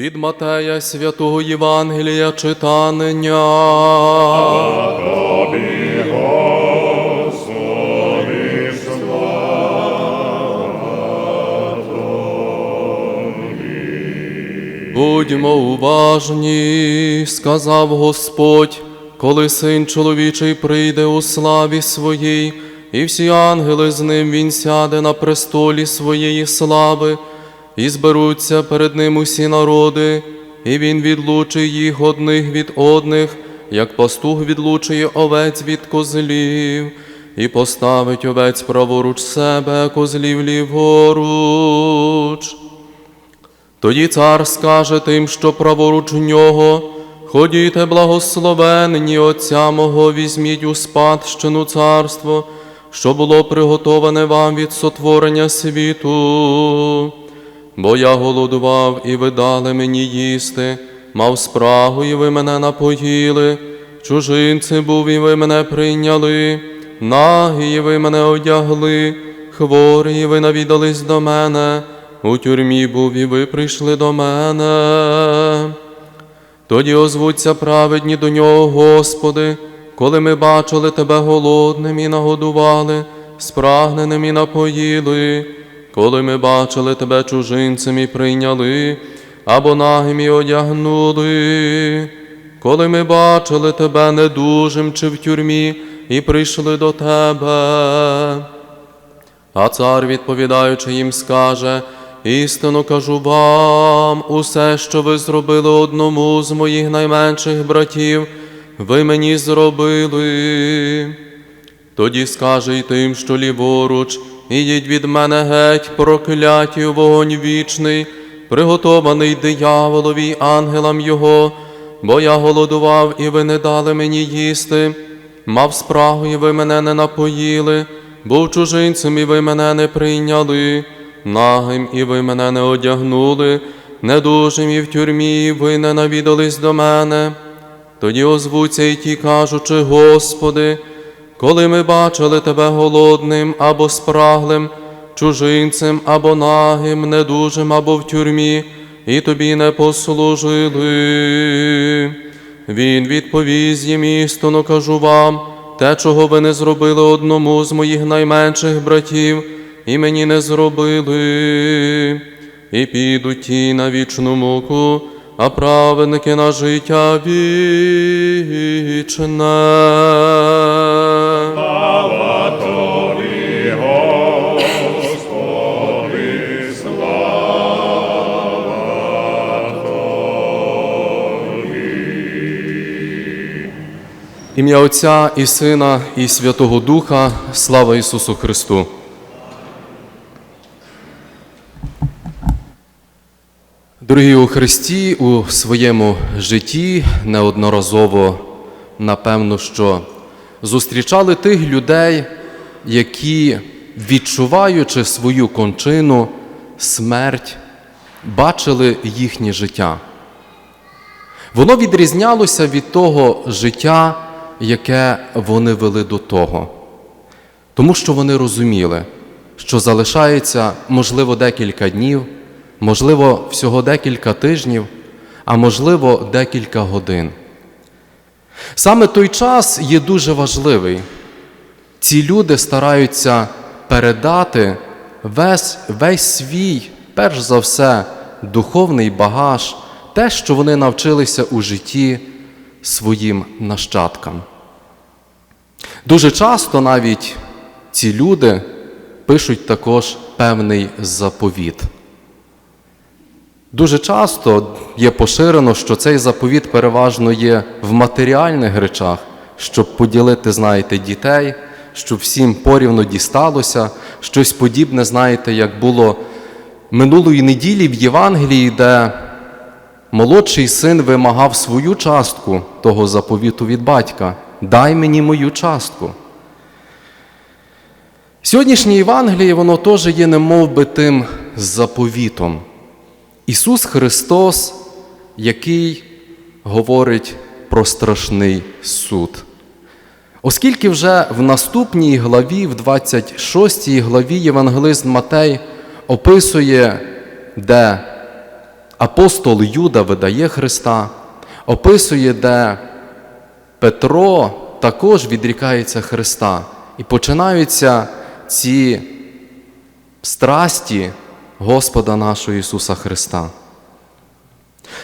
Від Матея святого Євангелія читання. Будьмо уважні, сказав Господь, коли син чоловічий прийде у славі своїй, і всі ангели з ним він сяде на престолі своєї слави, і зберуться перед ним усі народи, і він відлучить їх одних від одних, як пастух відлучує овець від козлів, і поставить овець праворуч себе, а козлів ліворуч. Тоді цар скаже тим, що праворуч нього, ходіте благословенні Отця мого, візьміть у спадщину царство, що було приготоване вам від сотворення світу. Бо я голодував, і ви дали мені їсти, мав спрагу, і ви мене напоїли, чужинці був, і ви мене прийняли, нагий, і ви мене одягли, хворі, і ви навідались до мене, у тюрмі був, і ви прийшли до мене. Тоді озвуться праведні до нього, Господи, коли ми бачили Тебе голодним і нагодували, спрагненим і напоїли, коли ми бачили Тебе чужинцем і прийняли, або нагим і одягнули, коли ми бачили Тебе недужим чи в тюрмі і прийшли до Тебе. А цар, відповідаючи їм, скаже, істину кажу вам, усе, що ви зробили одному з моїх найменших братів, ви мені зробили. Тоді скаже й тим, що ліворуч, ідіть від мене геть, прокляті вогонь вічний, приготований дияволові ангелам його, бо я голодував, і ви не дали мені їсти, мав спрагу, і ви мене не напоїли, був чужинцем, і ви мене не прийняли, нагим, і ви мене не одягнули, недужим і в тюрмі, і ви не навідались до мене. Тоді озвуться й ті, кажучи, Господи, коли ми бачили Тебе голодним або спраглим, чужинцем або нагим, недужим або в тюрмі, і тобі не послужили. Він відповість їм істину кажу вам, те, чого ви не зробили одному з моїх найменших братів, і мені не зробили. І підуть ті на вічну муку, а праведники на життя вічне. Слава Тобі, Господи, слава Ім'я Отця і Сина, і Святого Духа, слава Ісусу Христу. Дорогі у Христі, у своєму житті неодноразово, напевно, що зустрічали тих людей, які, відчуваючи свою кончину, смерть, бачили їхнє життя. Воно відрізнялося від того життя, яке вони вели до того. Тому що вони розуміли, що залишається, можливо, декілька днів, можливо, всього декілька тижнів, а можливо, декілька годин. Саме той час є дуже важливий. Ці люди стараються передати весь, весь свій, перш за все, духовний багаж, те, що вони навчилися у житті своїм нащадкам. Дуже часто навіть ці люди пишуть також певний заповіт. Дуже часто є поширено, що цей заповіт переважно є в матеріальних речах, щоб поділити, знаєте, дітей, щоб всім порівно дісталося, щось подібне, знаєте, як було минулої неділі в Євангелії, де молодший син вимагав свою частку того заповіту від батька. Дай мені мою частку. Сьогоднішнє Євангеліє, воно теж є немов би тим заповітом. Ісус Христос, який говорить про страшний суд. Оскільки вже в наступній главі, в 26 главі Євангелист Матей описує, де апостол Юда видає Христа, описує, де Петро також відрікається Христа. І починаються ці страсті Господа нашого Ісуса Христа.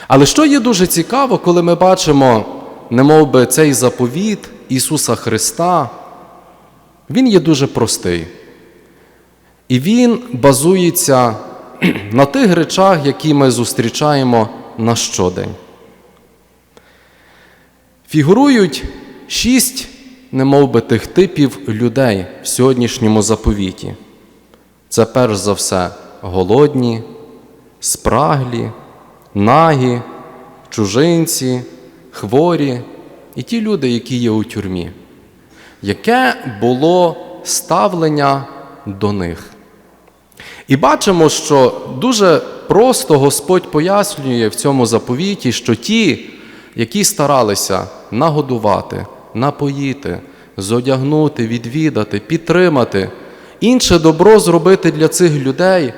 Але що є дуже цікаво, коли ми бачимо, немов би цей заповіт Ісуса Христа, він є дуже простий. І він базується на тих речах, які ми зустрічаємо на щодень. Фігурують шість, немов би, тих типів людей в сьогоднішньому заповіті. Це перш за все голодні, спраглі, нагі, чужинці, хворі і ті люди, які є у тюрмі. Яке було ставлення до них? І бачимо, що дуже просто Господь пояснює в цьому заповіті, що ті, які старалися нагодувати, напоїти, зодягнути, відвідати, підтримати, інше добро зробити для цих людей,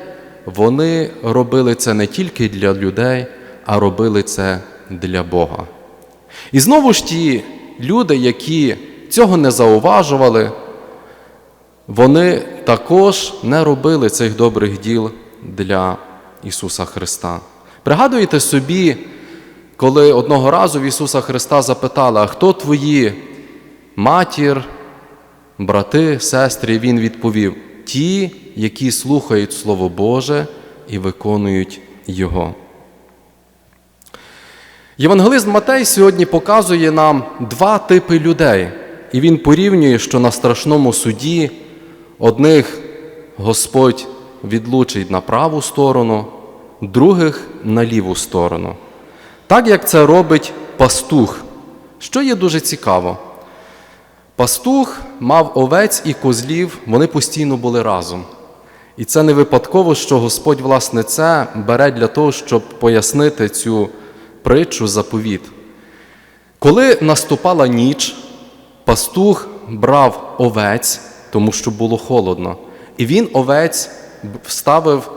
вони робили це не тільки для людей, а робили це для Бога. І знову ж ті люди, які цього не зауважували, вони також не робили цих добрих діл для Ісуса Христа. Пригадуєте собі, коли одного разу в Ісуса Христа запитали, а хто твої матір, брати, сестри, Він відповів: ті, які слухають Слово Боже і виконують Його. Євангелист Матей сьогодні показує нам два типи людей, і він порівнює, що на страшному суді одних Господь відлучить на праву сторону, других на ліву сторону. Так як це робить пастух, що є дуже цікаво. Пастух мав овець і козлів, вони постійно були разом. І це не випадково, що Господь, власне, це бере для того, щоб пояснити цю притчу заповіт. Коли наступала ніч, пастух брав овець, тому що було холодно, і він овець вставив,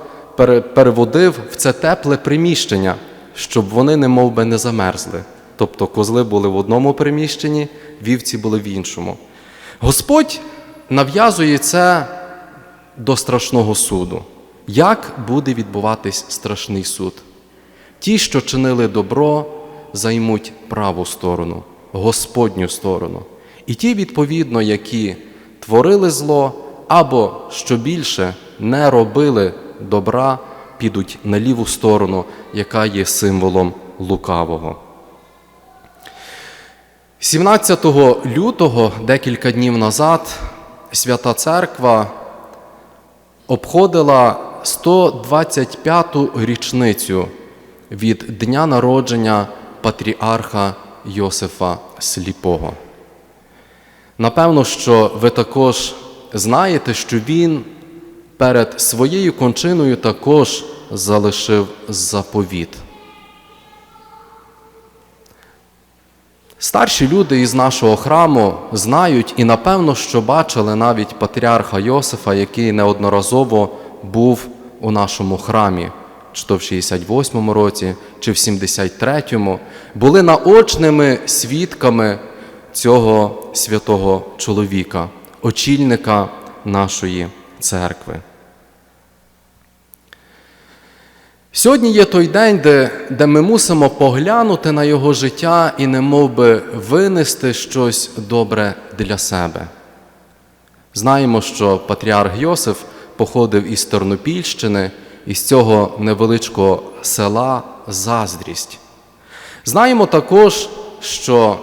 переводив в це тепле приміщення, щоб вони не мов би, не замерзли. Тобто козли були в одному приміщенні, вівці були в іншому. Господь нав'язує це до страшного суду. Як буде відбуватись страшний суд? Ті, що чинили добро, займуть праву сторону, Господню сторону. І ті, відповідно, які творили зло або, що більше, не робили добра, підуть на ліву сторону, яка є символом лукавого. 17 лютого, декілька днів назад, Свята Церква обходила 125-ту річницю від дня народження патріарха Йосифа Сліпого. Напевно, що ви також знаєте, що він перед своєю кончиною також залишив заповіт. Старші люди із нашого храму знають і напевно, що бачили навіть патріарха Йосифа, який неодноразово був у нашому храмі, чи то в 68-му році, чи в 73-му, були наочними свідками цього святого чоловіка, очільника нашої церкви. Сьогодні є той день, де, де ми мусимо поглянути на його життя і немов би винести щось добре для себе. Знаємо, що патріарх Йосиф походив із Тернопільщини, із цього невеличкого села Заздрість. Знаємо також, що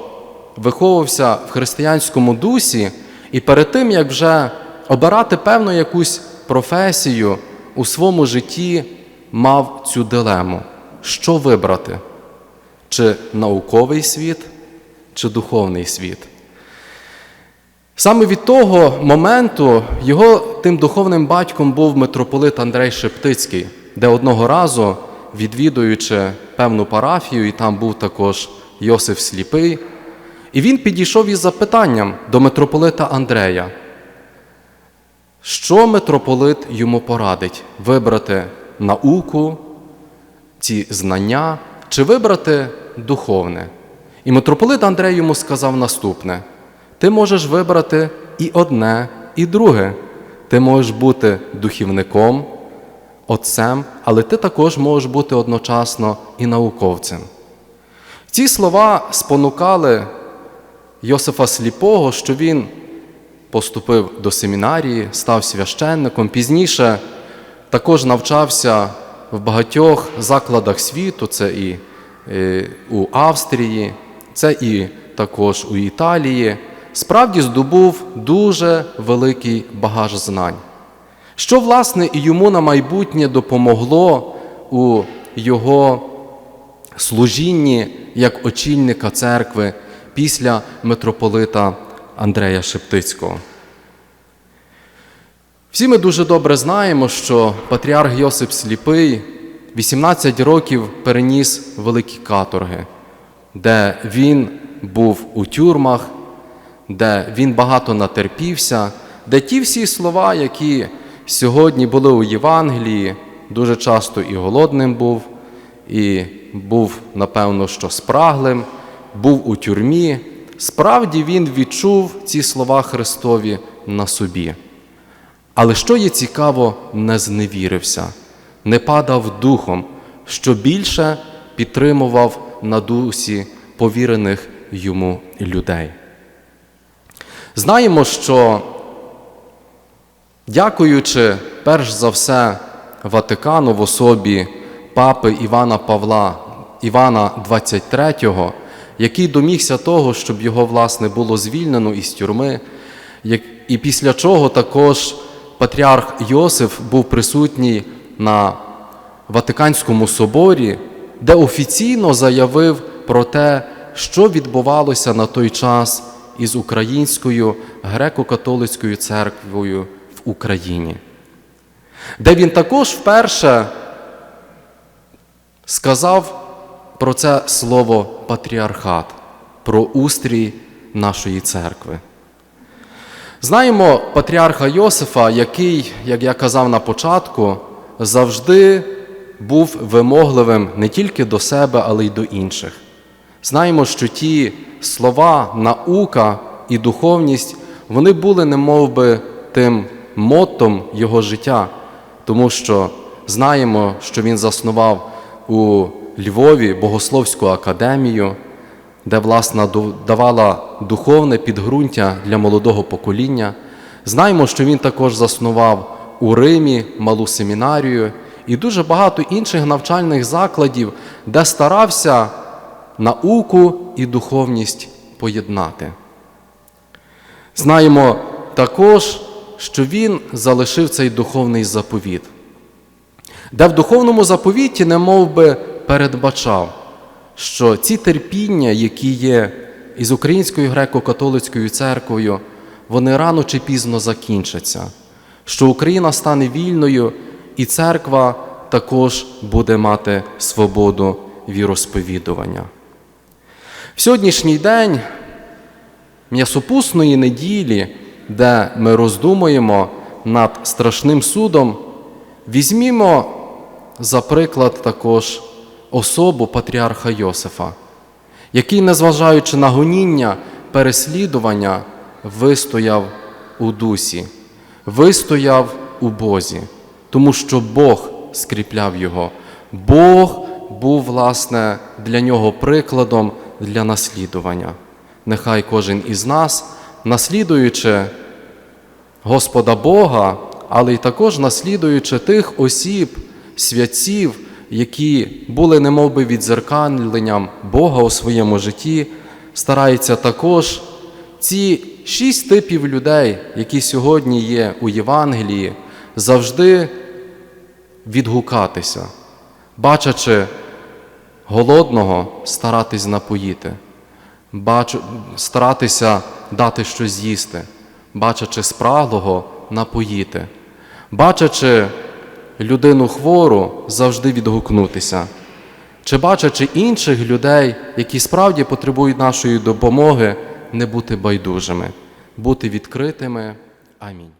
виховувався в християнському дусі, і перед тим, як вже обирати певну якусь професію у своєму житті, мав цю дилему, що вибрати, чи науковий світ, чи духовний світ. Саме від того моменту його тим духовним батьком був митрополит Андрей Шептицький, де одного разу, відвідуючи певну парафію, і там був також Йосиф Сліпий, і він підійшов із запитанням до митрополита Андрея, що митрополит йому порадить? Вибрати науку ці знання чи вибрати духовне. І митрополит Андрей йому сказав наступне: ти можеш вибрати і одне, і друге. Ти можеш бути духівником, отцем, але ти також можеш бути одночасно і науковцем. Ці слова спонукали Йосифа Сліпого, що він поступив до семінарії, став священником. Пізніше також навчався в багатьох закладах світу, це і е, у Австрії, це і також у Італії. Справді здобув дуже великий багаж знань, що, власне, і йому на майбутнє допомогло у його служінні як очільника церкви після митрополита Андрея Шептицького. Всі ми дуже добре знаємо, що патріарх Йосип Сліпий 18 років переніс великі каторги, де він був у тюрмах, де він багато натерпівся, де ті всі слова, які сьогодні були у Євангелії, дуже часто і голодним був, і був, напевно, що спраглим, був у тюрмі. Справді він відчув ці слова Христові на собі. Але що є цікаво, не зневірився, не падав духом, що більше підтримував на дусі повірених йому людей. Знаємо, що, дякуючи перш за все Ватикану в особі папи Івана Павла, Івана 23, який домігся того, щоб його власне було звільнено із тюрми, і після чого також патріарх Йосиф був присутній на Ватиканському соборі, де офіційно заявив про те, що відбувалося на той час із Українською греко-католицькою церквою в Україні, де він також вперше сказав про це слово патріархат, про устрій нашої церкви. Знаємо патріарха Йосифа, який, як я казав на початку, завжди був вимогливим не тільки до себе, але й до інших. Знаємо, що ті слова, наука і духовність, вони були немов би тим мотом його життя, тому що знаємо, що він заснував у Львові Богословську академію, де власне давала духовне підґрунтя для молодого покоління. Знаємо, що він також заснував у Римі малу семінарію і дуже багато інших навчальних закладів, де старався науку і духовність поєднати. Знаємо також, що він залишив цей духовний заповіт, де в духовному заповіті немов би передбачав, що ці терпіння, які є із Українською греко-католицькою церквою, вони рано чи пізно закінчаться, що Україна стане вільною і церква також буде мати свободу віросповідування. В сьогоднішній день м'ясопусної неділі, де ми роздумуємо над страшним судом, візьмімо за приклад також особу патріарха Йосифа, який, незважаючи на гоніння, переслідування, вистояв у дусі, вистояв у Бозі, тому що Бог скріпляв його. Бог був, власне, для нього прикладом для наслідування. Нехай кожен із нас, наслідуючи Господа Бога, але й також наслідуючи тих осіб, святців, які були немовби відзеркаленням Бога у своєму житті, старається також ці шість типів людей, які сьогодні є у Євангелії, завжди відгукатися, бачачи голодного, старатись напоїти, старатися дати щось їсти, бачачи спраглого напоїти, бачачи людину хвору, завжди відгукнутися, чи бачачи інших людей, які справді потребують нашої допомоги, не бути байдужими, бути відкритими. Амінь.